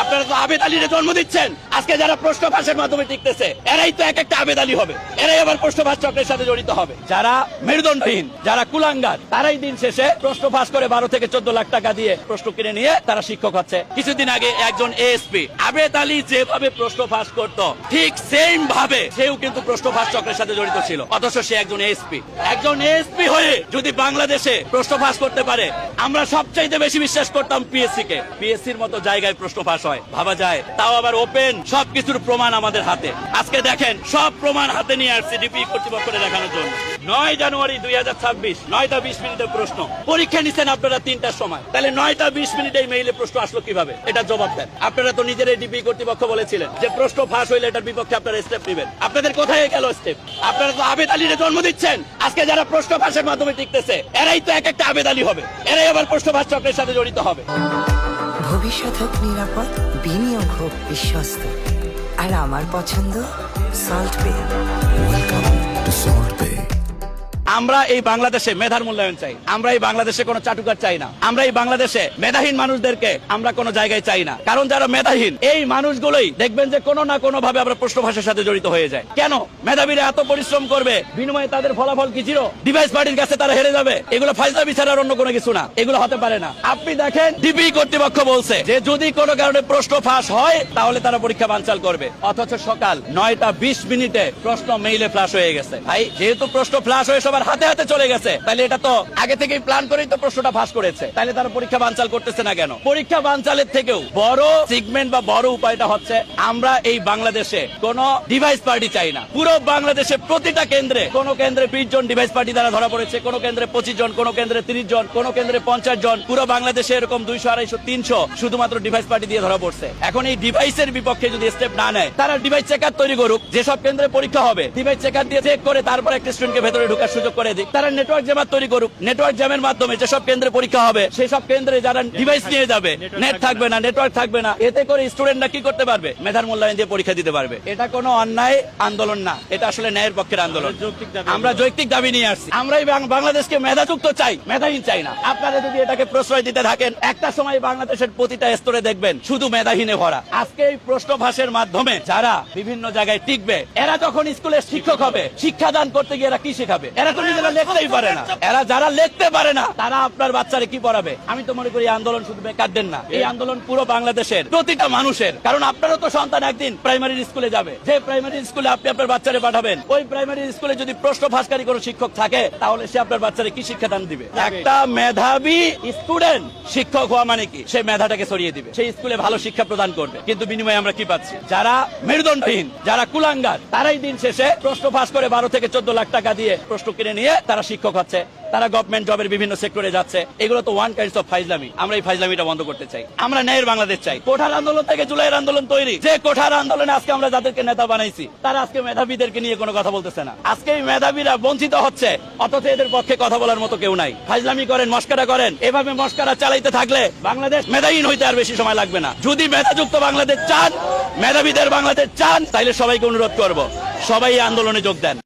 আপনারা তো আবেদ আলীর জন্ম দিচ্ছেন। আজকে যারা প্রশ্ন ফাঁসের মাধ্যমে টিকতেছে, এরাই তো এক একটা আবেদ আলী হবে। এরাই আবার প্রশ্ন ফাঁস চক্রের সাথে জড়িত হবে। যারা মেরুদণ্ডহীন, যারা কুলাঙ্গার, তারাই দিন শেষে প্রশ্ন ফাঁস করে বারো থেকে চোদ্দ লাখ টাকা দিয়ে প্রশ্ন কিনে নিয়ে তারা শিক্ষক হচ্ছে। কিছুদিন আগে একজন এএসপি আবেদ আলী যেভাবে প্রশ্ন ফাঁস করত, ঠিক সেম ভাবে সেও কিন্তু প্রশ্ন ফাঁস চক্রের সাথে জড়িত ছিল। অথচ সে একজন এএসপি একজন এএসপি হয়ে যদি বাংলাদেশে প্রশ্ন ফাঁস করতে পারে, আমরা সবচাইতে বেশি বিশ্বাস করতাম পিএসসি কে। পিএসসির মতো জায়গায় প্রশ্ন ফাঁস হয় ভাবা যায়। তাও আবার ওপেন সবকিছুর প্রমাণ আমাদের হাতে। আজকে দেখেন, সব প্রমাণ হাতে নিয়ে আসছে ডিপি কর্তৃপক্ষকে দেখানোর জন্য। নয় জানুয়ারি দুই হাজার ছাব্বিশ, নয়টা বিশ মিনিটের প্রশ্ন। পরীক্ষা নিচ্ছেন আপনারা তিনটার সময়। তাহলে নয়টা বিশ মিনিটে মেইলে প্রশ্ন আসলো কীভাবে? এটা জবাব দেন। আপনারা তো নিজেরাই ডিপি কর্তৃপক্ষ বলেছিলেন যে প্রশ্ন ফাঁস হইলে এটার বিপক্ষে আপনারা স্টেপ নেবেন। আপনাদের কোথায় গেল স্টেপ আপনারা তো আবেদ আলীর জন্ম দিচ্ছেন। আজকে যারা প্রশ্ন ফাঁসের মাধ্যমে টিকতেছে, এরাই তো এক একটা আবেদ আলী হবে। এরাই আবার প্রশ্ন ফাঁস চক্রের সাথে জড়িত হবে। ভবিষ্যৎ হোক নিরাপদ, বিনিয়োগ হোক বিশ্বস্ত আর আমার পছন্দ Salt Bay welcome to Salt Bay. আমরা এই বাংলাদেশে মেধার মূল্যায়ন চাই। আমরা এই বাংলাদেশে কোনো চাটুকার চাই না। আমরা এই বাংলাদেশে মেধাহীন মানুষদেরকে আমরা কোনো জায়গায় চাই না। কারণ যারা মেধাহীন, এই মানুষগুলোই দেখবেন যে কোনো না কোনো ভাবে আমরা প্রশ্ন ভাষার সাথে জড়িত হয়ে যায়। কেন? মেধাবীরা এত পরিশ্রম করবে, বিনিময়ে তাদের ফলাফল কি ছিল ডিভাইস পার্টির কাছে তারা হেরে যাবে। এগুলো ফাইজা বিচার অন্য কোনো কিছু না। এগুলো হতে পারে না। আপনি দেখেন ডিবি কর্তৃপক্ষ বলছে যে যদি কোনো কারণে প্রশ্ন ফাঁস হয়, তাহলে তারা পরীক্ষা বানচাল করবে। অথচ সকাল নয়টা বিশ মিনিটে প্রশ্ন মেইলে ফ্লাশ হয়ে গেছে। ভাই, যেহেতু প্রশ্ন ফ্লাশ হয়ে সবার হাতে হাতে চলে গেছে। তাহলে এটা তো আগে থেকেই প্ল্যান করেই তো প্রশ্নটা ফাঁস করেছে। তাহলে তারা পরীক্ষা বানচাল করতেছে না কেন? পরীক্ষা বানচালের থেকেও বড় সিগমেন্ট বা বড় উপায়টা হচ্ছে, আমরা এই বাংলাদেশে কোন ডিভাইস পার্টি চাই না। পুরো বাংলাদেশে প্রতিটা কেন্দ্রে, কোন কেন্দ্রে বিশ জন ডিভাইস পার্টি দ্বারা ধরা পড়েছে, কোন কেন্দ্রে পঁচিশ জন, কোন কেন্দ্রে তিরিশ জন, কোন কেন্দ্রে পঞ্চাশ জন, পুরো বাংলাদেশে এরকম দুইশো, আড়াইশো, তিনশো শুধুমাত্র ডিভাইস পার্টি দিয়ে ধরা পড়ছে। এখন এই ডিভাইসের বিপক্ষে যদি স্টেপ না নেয়, তারা ডিভাইস চেকার তৈরি করুক, যেসব কেন্দ্রে পরীক্ষা হবে ডিভাইস চেকার দিয়ে চেক করে তারপর একটা স্টুডেন্টকে ভেতরে ঢোকার সুযোগ করে দিক। তারা নেটওয়ার্ক জ্যামার তৈরি করুক। নেটওয়ার্ক জ্যামের মাধ্যমে যেসব কেন্দ্রে পরীক্ষা হবে সেই সব কেন্দ্রে যারা ডিভাইস নিয়ে যাবে নেট থাকবে না। নেটওয়ার্ক থাকবে না এতে করে স্টুডেন্টরা কি করতে পারবে? মেধার মূল্যায়ন দিয়ে পরীক্ষা দিতে পারবে। এটা কোনো অন্যায় আন্দোলন না। এটা আসলে ন্যায়ের পক্ষের আন্দোলন। আমরা যৌক্তিক দাবি নিয়ে আসছি। আমরা এই বাংলাদেশকে মেধাযুক্ত চাই মেধাহীন চাই না। আপনারা যদি এটাকে প্রশ্রয় দিতে থাকেন একটা সময় বাংলাদেশের প্রতিটা স্তরে দেখবেন শুধু মেধাহীনে ভরা। আজকে এই প্রশ্ন ফাঁসের মাধ্যমে যারা বিভিন্ন জায়গায় টিকবে এরা যখন স্কুলের শিক্ষক হবে শিক্ষাদান করতে গিয়ে এরা কি শেখাবে? এরা তো নিজেরা লিখতেই পারে না। এরা যারা লিখতে পারে না তারা আপনার বাচ্চারে কি পড়াবে? আমি তো মনে করি এই আন্দোলন শুধু বেকারদের না। এই আন্দোলন পুরো বাংলাদেশের প্রতিটা মানুষের। কারণ আপনারও তো সন্তান একদিন প্রাইমারি স্কুলে যাবে। যে প্রাইমারি স্কুলে আপনি আপনার বাচ্চারে পাঠাবেন ওই প্রাইমারি স্কুলে যদি প্রশ্ন ফাঁসকারী কোনো শিক্ষক থাকে তাহলে সে আপনার বাচ্চারে কি শিক্ষাদান দিবে? একটা মেধাবী স্টুডেন্ট শিক্ষক হওয়া মানে কি? সে মেধাটাকে সরিয়ে দিবে। সেই স্কুলে ভালো শিক্ষা প্রদান করবে। কিন্তু বিনিময়ে আমরা কি পাচ্ছি? যারা মেরুদণ্ডহীন যারা কুলাঙ্গার তারাই দিন শেষে প্রশ্ন ফাঁস করে বারো থেকে চোদ্দ লাখ টাকা দিয়ে প্রশ্ন কিনে নিয়ে তারা শিক্ষক হচ্ছে, তারা গভর্নমেন্ট জবের বিভিন্ন সেক্টরে যাচ্ছে। এগুলো তো ওয়ান কাইন্ডস অফ ফাইজলামি। আমরা এই ফাইজলামিটা বন্ধ করতে চাই। আমরা ন্যায়ের বাংলাদেশ চাই। কোঠার আন্দোলন থেকে জুলাইয়ের আন্দোলন তৈরি। যে কোঠার আন্দোলনে আজকে আমরা যাদেরকে নেতা বানাইছি, তারা আজকে মেধাবীদেরকে নিয়ে কোনো কথা বলতেছে না। আজকে এই মেধাবীরা বঞ্চিত হচ্ছে, অথচ এদের পক্ষে কথা বলার মতো কেউ নাই। ফাইজলামি করেন, মস্কারা করেন। এভাবে মস্কারা চালাইতে থাকলে বাংলাদেশ মেধাহীন হইতে আর বেশি সময় লাগবে না। যদি মেধাযুক্ত বাংলাদেশ চান, মেধাবীদের বাংলাদেশ চান, তাইলে সবাইকে অনুরোধ করব, সবাই আন্দোলনে যোগ দেন।